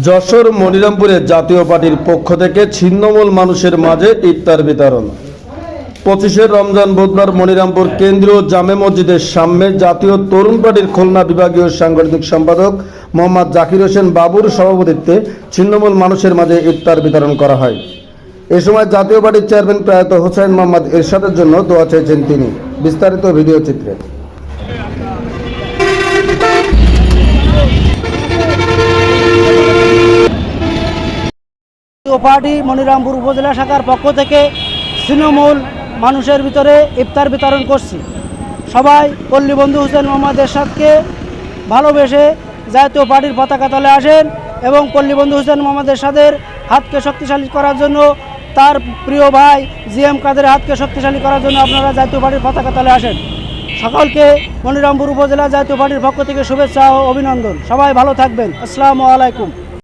যশোর মনিরামপুরে জাতীয় পার্টির পক্ষ থেকে ছিন্নমূল মানুষের মাঝে ইফতার বিতরণ। পঁচিশে রমজান বুধবার মনিরামপুর কেন্দ্রীয় জামে মসজিদের সামনে জাতীয় তরুণ পার্টির খুলনা বিভাগীয় সাংগঠনিক সম্পাদক মোহাম্মদ জাকির হোসেন বাবুর সভাপতিত্বে ছিন্নমূল মানুষের মাঝে ইফতার বিতরণ করা হয়। এ সময় জাতীয় পার্টির চেয়ারম্যান প্রয়াত হোসেন মোহাম্মদ এরশাদের জন্য দোয়া চেয়েছেন তিনি। বিস্তারিত ভিডিও চিত্রে। জাতীয় পার্টি মনিরামপুর উপজেলা শাখার পক্ষ থেকে তৃণমূল মানুষের ভিতরে ইফতার বিতরণ করছি। সবাই, পল্লী বন্ধু হোসেন মোহাম্মদ এরশাদকে ভালোবেসে জাতীয় পার্টির পতাকা তলে আসেন এবং পল্লী বন্ধু হোসেন মোহাম্মদ এরশাদের হাতকে শক্তিশালী করার জন্য তার প্রিয় ভাই জি এম কাদের হাতকে শক্তিশালী করার জন্য আপনারা জাতীয় পার্টির পতাকা তলে আসেন। সকলকে মনিরামপুর উপজেলা জাতীয় পার্টির পক্ষ থেকে শুভেচ্ছা ও অভিনন্দন। সবাই ভালো থাকবেন। আসসালামু আলাইকুম।